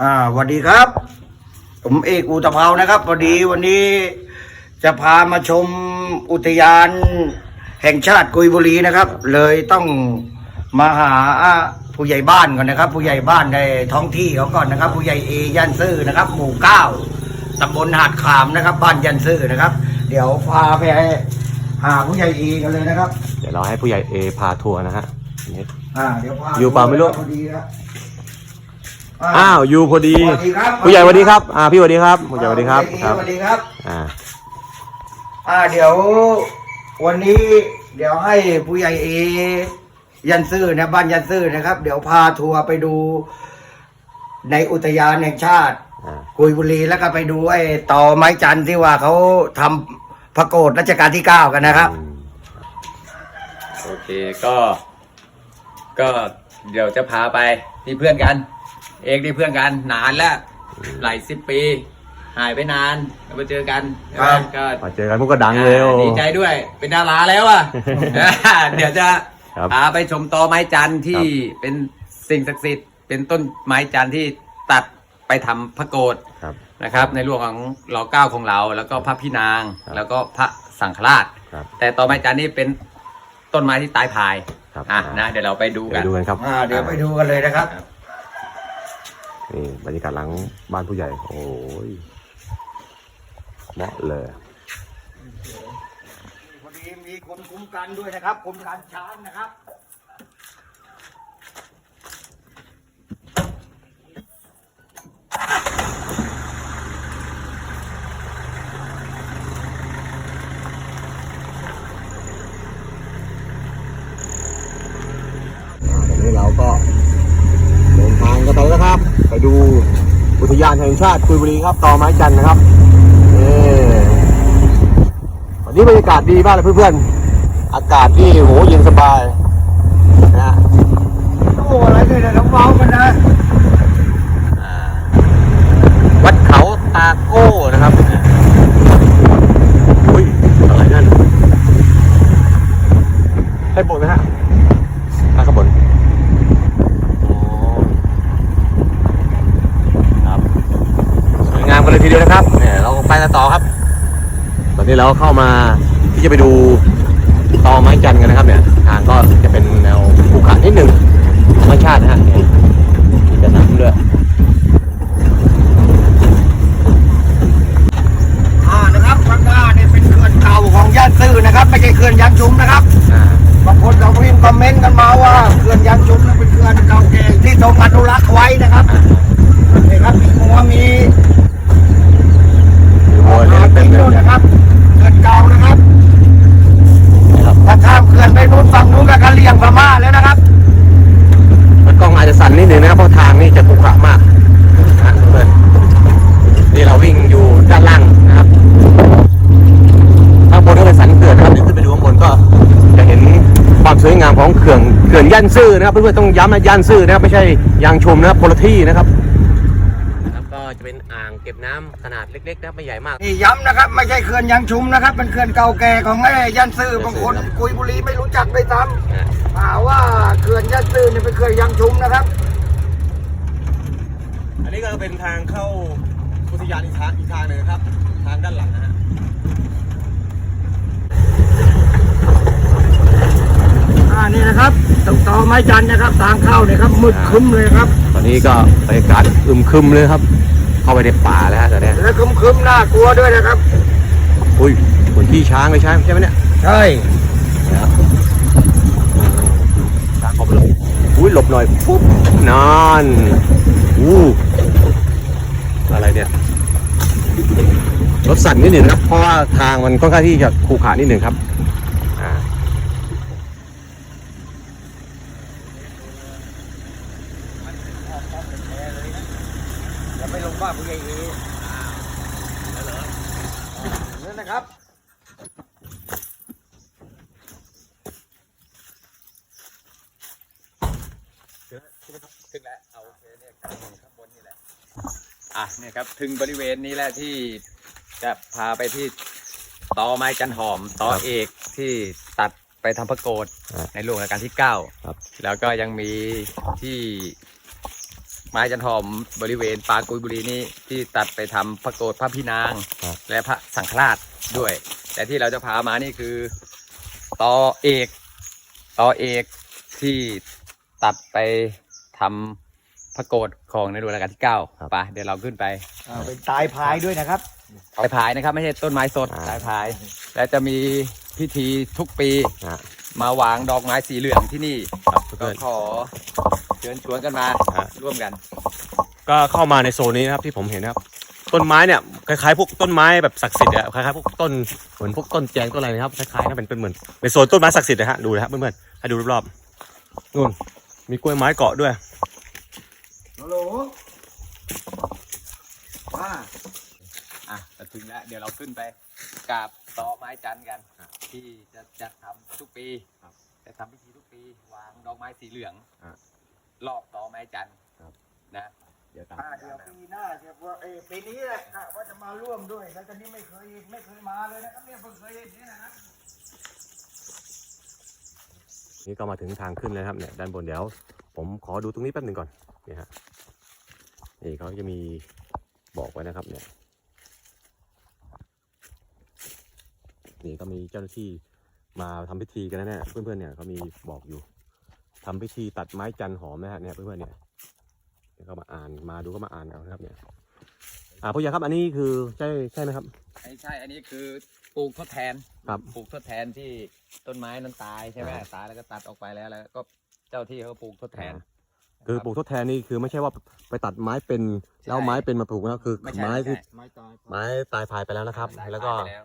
อ่าสวัสดีครับ ผมเอกอุตภเปานะครับพอดีวันนี้จะพามาชมอุทยานแห่งชาติกุยบุรีนะครับ เลยต้องมาหาผู้ใหญ่บ้านก่อนนะครับ ผู้ใหญ่บ้านในท้องที่เขาก่อนนะครับ ผู้ใหญ่เอย่านซื่อนะครับ หมู่เก้าตำบลหาดขามนะครับ บ้านยันซื่อนะครับ เดี๋ยวพาไปหาผู้ใหญ่เอกันเลยนะครับ เดี๋ยวเราให้ผู้ใหญ่เอพาทัวร์นะฮะนี่อ่าเดี๋ยวพาอยู่เปล่าไม่รู้ พอดีครับ อ้าวอยู่พอดีสวัสดีครับผู้ใหญ่สวัสดีครับอ่าพี่สวัสดีครับผู้ใหญ่สวัสดีครับผู้ใหคญ่รับสวัสดีครับ อ่าอ่าเดี๋ยว วันนี้เดี๋ยวให้ผู้ใหญ่เอ ยันซื่อนะบ้านยันซื่อนะครับ เดี๋ยวพาทัวร์ไปดู ในอุทยานแห่งชาติ อ่ากุยบุรีแล้วก็ไปดูไอ้ต่อไม้จันทร์ที่ว่าเขาทำพระโกฏรัชกาลที่เก้ากันนะครับ อืมโอเคก็ ก็เดี๋ยวจะพาไปนี่เพื่อนกัน เอกนี่เพื่อนกันนานแล้วหลายสิบปี หายไปนานแล้วมาเจอกันครับ ก็พอเจอกันพวกก็ดังเลยโอ้ ดีใจด้วย เป็นดาราแล้วอะ เดี๋ยวจะครับพาไปชมตอไม้จันทร์ที่ครับเป็นสิ่งศักดิ์สิทธิ์เป็นต้นไม้จันทร์ที่ตัดไปทำพระโกฏครับ นะครับ ในหลวงของรอเก้าของเรา แล้วก็พระพี่นาง ครับแล้วก็พระสังฆราช ครับแต่ตอไม้จันทร์นี่เป็นต้นไม้ที่ตายพายครับ อะนะเดี๋ยวเราไปดูเดี๋กัยวนดูกันครับ อ่าเดี๋ยวไปดูกันเลยนะครับ นี่บรรยากาศหลังบ้านผู้ใหญ่ โอ้ยเหมาะเลยพอดีมีคนคุ้มกันด้วยนะครับคุ้มกันช้างนะครับตอนนี้เราก็เดินทางกันไปแล้วครับ ไปดูอุทยานแห่งชาติกุยบุรีครับ ต่อไม้จันนะครับนี่วันนี้บรรยากาศดีมากเลยเพื่อนๆ อากาศที่โหเย็นสบายนะโอ้อะไรเนี่ยน้องเบากันนะ วัดเขาตาโก้นะครับอุ้ยอะไรนั่นให้บนไหมฮะอะข้างบนอ๋อครับสวยงามกันเลยทีเดียวนะครับเนี่ยเรา ไปกันต่อครับ ตอนนี้เราเข้ามาที่จะไปดูตอไม้จันทร์กันนะครับเนี่ย ทางก็จะเป็นแนวภูเขานิดหนึ่งธรรมชาตินะฮะ นซื่อนะครับเพื่อนๆต้องย้ำนะย่านซื่อนะครับไม่ใช่ยางชมนะครับคนละที่นะครับครับก็จะเป็นอ่างเก็บน้ำขนาดเล็กๆนะครับไม่ใหญ่มาก นี่ย้ำนะครับ ไม่ใช่เขื่อนยางชุมนะครับเป็นเขื่อนเก่าแก่ของไอ้ย่านซื่อบางคนครับกุยบุรีไม่รู้จักด้วยซ้นะำหาว่าเขื่อนย่านซื่อเนี่ยเป็นเขื่อนยางชุมนะครับ อันนี้ก็เป็นทางเข้าอุทยานอีกทางอีกทางหนึ่งนะครับ ทางด้านหลังนะฮะ อ่านี่นะครับตรงต่อ ไม้จันทร์นะครับทางเข้าเนี่ยครับมืดครึ้มเลยครับ ตอนนี้ก็บรรยากาศอึมครึมเลยครับ เข้าไปในป่าแล้วฮะตอนเนี้ยและครึ้มครึ้มๆน่ากลัวด้วยนะครับ อุ้ยเหมือนที่ช้างเลยใช่ใช่ไหมเนี่ยใช่นะครับช้างเข้าไปเลยอุ้ยหลบหน่อยปุ๊บนอนอู้อะไรเนี่ยรถสั่นนิดหนึ่งนะครับเพราะว่าทางมันค่อนข้างที่จะขรุขระนิดหนึ่งครับอ่า อย่าไปลงบ้านผู้ใหญ่เอนั่นนะครับ ถึงแล้วเอาโอเคเนี่ยข้างบนนี่แหละอะเนี่ยครับถึงบริเวณนี้แหละที่จะพาไปที่ตอไม้จันหอมตอเอกที่ตัดไปทำพระโกฏอ่าในหลวงรัชกาลที่เก้าครับแล้วก็ยังมีที่ไม้จันหอมบริเวณปางกุยบุรีนี้ที่ตัดไปทำพระโกฏพระพินางครับและพระสังฆราชด้วย แต่ที่เราจะพามานี่คือตอเอกตอเอกที่ ตัดไปทำพระโกฏของในหลวงรัชกาลที่เก้าไปเดี๋ยวเราขึ้นไปอ่าเป็นตายพายด้วยนะครับ สายพายนะครับ ไม่ใช่ต้นไม้สดอ่าสายพาย และจะมีพิธีทุกปีนะฮะ มาวางดอกไม้สีเหลืองที่นี่ครับก็เพื่อนขอเชิญชวนกันมาอ่าร่วมกัน ก็เข้ามาในโซนนี้นะครับที่ผมเห็นนะครับ ต้นไม้เนี่ยคล้ายๆพวกต้นไม้แบบศักดิ์สิทธิ์อะคล้ายๆพวกต้นเหมือนพวกต้นแจงต้นอะไรนะครับคล้ายๆนะเป็นเป็นเหมือนในโซนต้นไม้ศักดิ์สิทธิ์นะฮะดูนะครับเพื่อนๆให้ดูรอบๆนู่น มีกล้วยไม้เกาะด้วยฮัลโหลว่าอะจะถึงแล้วเดี๋ยวเราขึ้นไปกราบต่อไม้จันทร์กัน ที่จะจะทำทุกปีจะทำพิธีทุกปีวางดอกไม้สีเหลืองอะรอบต่อไม้จันทร์ครับนะเดี๋ยวตามอ่าเดี๋ยวปีหน้าเดี๋ยวว่าเอยปีนี้แหละกะว่าจะมาร่วมด้วย แล้วตอนนี้ไม่เคยไม่เคยมาเลยนะครับเนี่ยเพิ่งเคยเห็นเนี่ยนะครับ นี่ก็มาถึงทางขึ้นแล้วครับเนี่ยด้านบนเดี๋ยว ผมขอดูตรงนี้แป๊บหนึ่งก่อนนี่ฮะนี่เขาจะมีบอกไว้นะครับเนี่ยนี่ก็มีเจ้าหน้าที่มาทำพิธีกันนะเนี่ยเพื่อนๆเนี่ยเขามีบอกอยู่ทำพิธีตัดไม้จันหอมนะฮะเนี่ยเพื่อนๆเนี่ยเดี๋ยวก็มาอ่านมาดูก็มาอ่านเอานะครับเนี่ยอ่าผู้ใหญ่ครับอันนี้คือใช่ใช่ไหมครับไม่ใช่อันนี้คือ ปลูกทดแทนครับ ปลูกทดแทนที่ต้นไม้นั้นตายใช่ไหมอ่าตายแล้วก็ตัดออกไปแล้วแล้วก็เจ้าที่เขาปลูกทดแทน คือปลูกทดแทนนี่คือไม่ใช่ว่าไปตัดไม้เป็นแล้วเอาไม้เป็นมาปลูกนะคือไม่ใช่ไม้ที่ไใช่ไม้ตายไม้ตายพายไปแล้วนะครับ ตายแล้วก็ไปแล้ว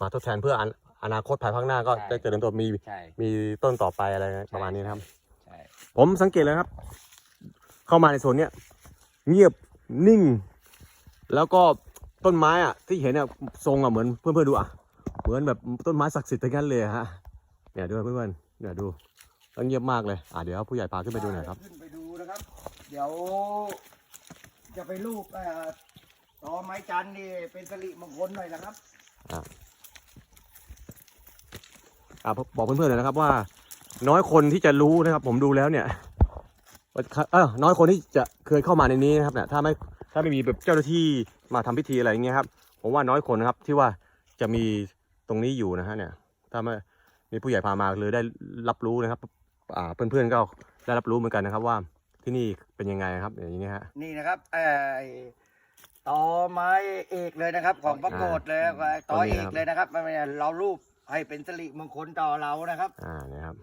มาทดแทนเพื่ออนอนาคตภายภาคหน้าก็ใช่ จะเจริญเตัวมีใช่ มีต้นต่อไปอะไรประมาณนี้นะครับ ใช่ผมสังเกตเลยครับ เข้ามาในโซนเนี้ยเงียบนิ่ง แล้วก็ต้นไม้อะที่เห็นเนี่ยทรงอะเหมือนเพื่อนๆดูอะ เหมือนแบบต้นไม้ศักดิ์สิทธิ์ทั้งนั้นเลยอะฮะเนี่ยดูเพื่อนๆเนี่ยดูแล้วเงียบมากเลยอะเดี๋ยวผู้ใหญ่พาขึ้นไปดูหน่อยครับขึ้นไปดูนะครับ เดี๋ยว จะไปรูปเอ่อต่อไม้จันทร์นี่เป็นสิริมงคลหน่อยนะครับอะบอกเพื่อนๆหน่อยนะครับว่า น้อยคนที่จะรู้นะครับ ผมดูแล้วเนี่ยว่าเออน้อยคนที่จะเคยเข้ามาในนี้นะครับเนี่ยถ้าไม่ถ้าไม่มีแบบเจ้าหน้าที่มาทำพิธีอะไรอย่างเงี้ยครับ ผมว่าน้อยคนนะครับที่ว่าจะมี ตรงนี้อยู่นะฮะเนี่ย ถ้าไม่มีผู้ใหญ่พามาเลยได้รับรู้นะครับอ่าเพื่อนๆก็ได้รับรู้เหมือนกันนะครับ ว่าที่นี่เป็นยังไงครับอย่างเงี้ยฮะนี่นะครับเอ่อต่อไม้เอกเลยนะครับ ของพระโกฏเลยต่อเอกเลยนะครับไม่ไม่เรารูปให้เป็นสิริมงคลต่อเรานะครับ อ่าเนี่ยครับ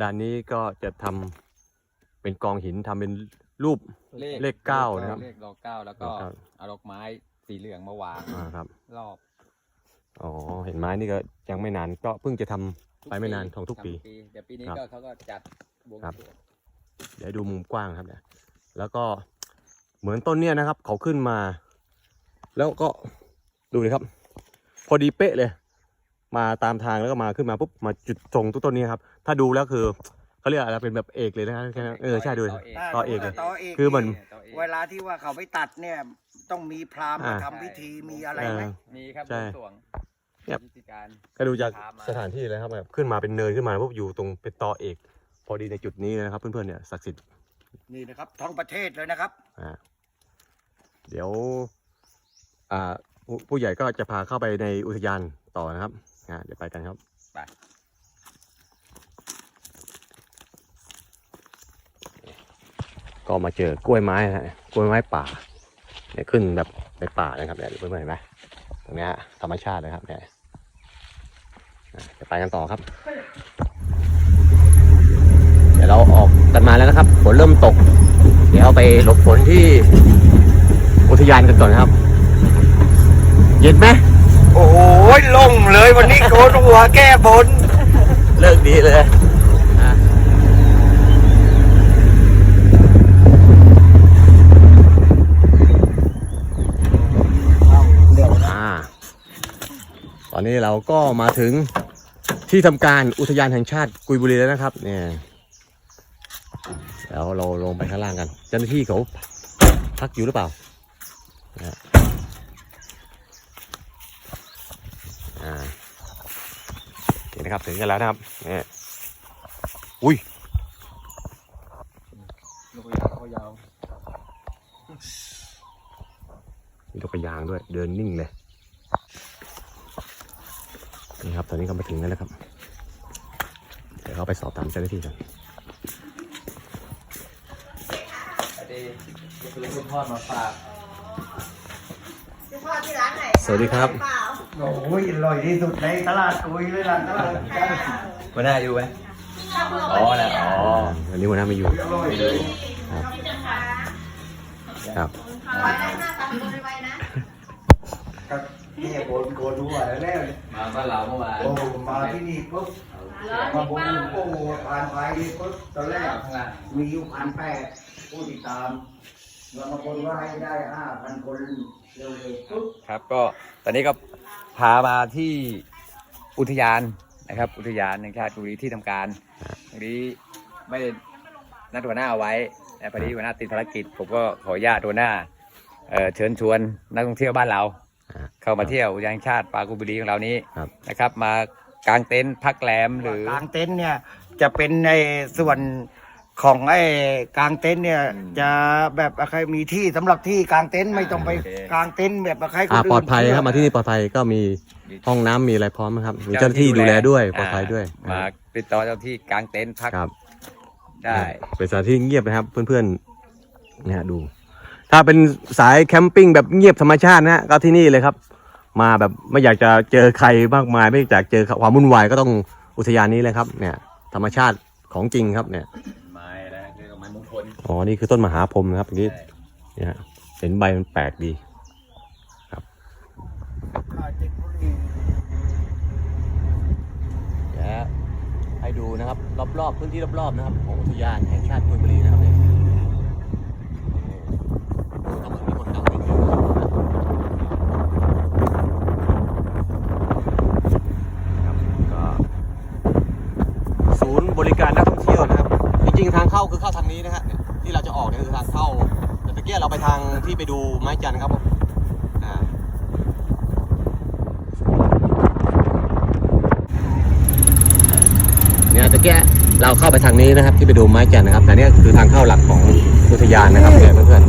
ด้านนี้ก็จะทำเป็นกองหินทำเป็นรูปเลขเก้านะครับเลขดอกเก้าแล้วก็ดอกเก้าเอาดอกไม้สีเหลืองมาวางอ่าครับรอบ อ๋อเห็นไม้นี่ก็ยังไม่นานก็เพิ่งจะทำไปไม่นานของทุกปีทำเดี๋ยวปีนี้ครับก็เขาก็จัดบวงครับสรวงเดี๋ยวดูมุมกว้างครับเนี่ยแล้วก็เหมือนต้นเนี่ยนะครับ เขาขึ้นมา แล้วก็ดูเลยครับ พอดีเป๊ะเลย มาตามทางแล้วก็มาขึ้นมาปุ๊บมาจุดตรงต้นต้นนี้ครับ ถ้าดูแล้วคือเขาเรียกอะไรเป็นแบบเอกเลยนะครับแค่นั้นเออใช่ดูต่อเอกต่อเอกเลย ต่อเอกคือมัน ต่อเอกเวลาที่ว่าเขาไปตัดเนี่ย ต้องมีพราหมณ์มาอ่า ทำพิธีมีอะไรเอไหมอมีครับใช่บวงสรวง เนี่ยพิธีการก็ดูจากพามาสถานที่เลยครับแบบขึ้นมาเป็นเนินขึ้นมาปุ๊บอยู่ตรงเป็นต่อเอก พอดีในจุดนี้นะครับ เพื่อนๆเนี่ยศักดิ์สิทธิ์นี่นะครับท้องประเทศเลยนะครับอ่าเดี๋ยว อ่าผู้ผู้ใหญ่ก็จะพาเข้าไปในอุทยานต่อนะครับอ่าเดี๋ยวไปกันครับไปก็มาเจอกล้วยไม้นะฮะกล้วยไม้ป่าเนี่ยขึ้นแบบในป่านะครับเนี่ยเพื่อนๆเห็นไหมตรงเนี้ยธรรมชาติเลยครับเนี่ยอะ จะไปกันต่อครับ เดี๋ยวเราออกกันมาแล้วนะครับฝนเริ่มตก เดี๋ยวไปหลบฝนที่อุทยานกันก่อนนะครับ เย็นไหมโอ้โหลงเลยวันนี้โกนหัวแก้บน เลิกดีเลยอะอ่าตอนนี้เราก็มาถึง ที่ทำการอุทยานแห่งชาติกุยบุรีแล้วนะครับ เนี่ยแล้วเราลงไปข้างล่างกันเจ้าหน้าที่เขาพักอยู่หรือเปล่านะฮะอ่าโอเคนะครับถึงกันแล้วนะครับเนี่ยอุ้ยลูกยาวยาวมีนกกยางด้วย เดินนิ่งเลย นี่ครับ ตอนนี้ก็มาถึงแล้วนะครับ เดี๋ยวเราไปสอบถามเจ้าหน้าที่กันพอดีซื้อคุณทอดมาฝากซื้อทอดที่ร้านไหนคะสวัสดีครับเปล่าโอ้ยอร่อยที่สุดในตลาดกุยเลยล่ะตลาดหัวหน้าอยู่ไหมอ๋อแล้วอ๋อวันนี้หัวหน้าไม่อยู่ อร่อยเลยครับไว้นะหน้าตาคนไว้นะครับนี่โกนโกนหัวแล้วเนี่ยมาบ้านเราเมื่อวานโอ้มาที่นี่ปุ๊บมาบนโอ้ผ่านไปปุ๊บตอนแรกข้างล่างมีอยู่พันแปดผู้ติดตามเรามาคนว่าให้ได้ห้าพันคนเร็วๆปุ๊บครับก็ตอนนี้ก็พามาที่อุทยานนะครับ อุทยานแห่งชาติกุรีที่ทำการวันนี้ไม่ได้นัดหัวหน้าเอาไว้แต่พอดีหัวหน้าติดภารกิจ ผมก็ขออนุญาตหัวหน้าเอ่อเชิญชวนนักท่องเที่ยวบ้านเราอ่า เข้ามาเที่ยวอุทยานแห่งชาติปากุบุรีของเรานี้ครับนะครับ มากางเต็นท์พักแรมหรือกลางเต็นท์เนี่ยจะเป็นในส่วนของไอ้กลางเต็นท์เนี่ย จะแบบใครมีที่สำหรับที่กลางเต็นท์ไม่ต้องไปกลางเต็นท์แบบใครคนอ่าอื่นปลอดภัยครับมาที่นี่ปลอดภัยก็มีห้องน้ำมีอะไรพร้อมครับมีเจ้าหน้าที่ดูแลด้วยปลอดภัยด้วยามาติดต่อเจ้าหน้าที่กางเต็นท์พักครับได้เป็นสถานที่เงียบนะครับ เพื่อนๆเนี่ยดู ถ้าเป็นสายแคมปิ้งแบบเงียบธรรมชาตินะฮะก็ที่นี่เลยครับ มาแบบไม่อยากจะเจอใครมากมาย ไม่อยากเจอความวุ่นวายก็ต้องอุทยานนี้เลยครับ เนี่ย ธรรมชาติของจริงครับเนี่ยไม้แล้วคือไม้มงคลอ๋อนี่คือต้นมหาพรหมนะครับอย่างนี้เนี่ยฮะเห็นใบมันแปลกดีเดี๋ยวให้ดูนะครับ รอบๆพื้นที่รอบๆนะครับ ของอุทยานแห่งชาติกุยบุรีนะครับเนี่ย ศูนย์บริการนักท่องเที่ยวนะครับ จริงๆ ทางเข้าคือเข้าทางนี้นะฮะที่เราจะออกเนี่ยคือทางเข้าแต่ตะเกียเราไปทางที่ไปดูไม้จันทร์ครับผมเนี่ยตะเกียเราเข้าไปทางนี้นะครับ ที่ไปดูไม้จันทร์นะครับแต่เนี่ยคือทางเข้าหลักของอุทยานนะครับเนี่ยเพื่อน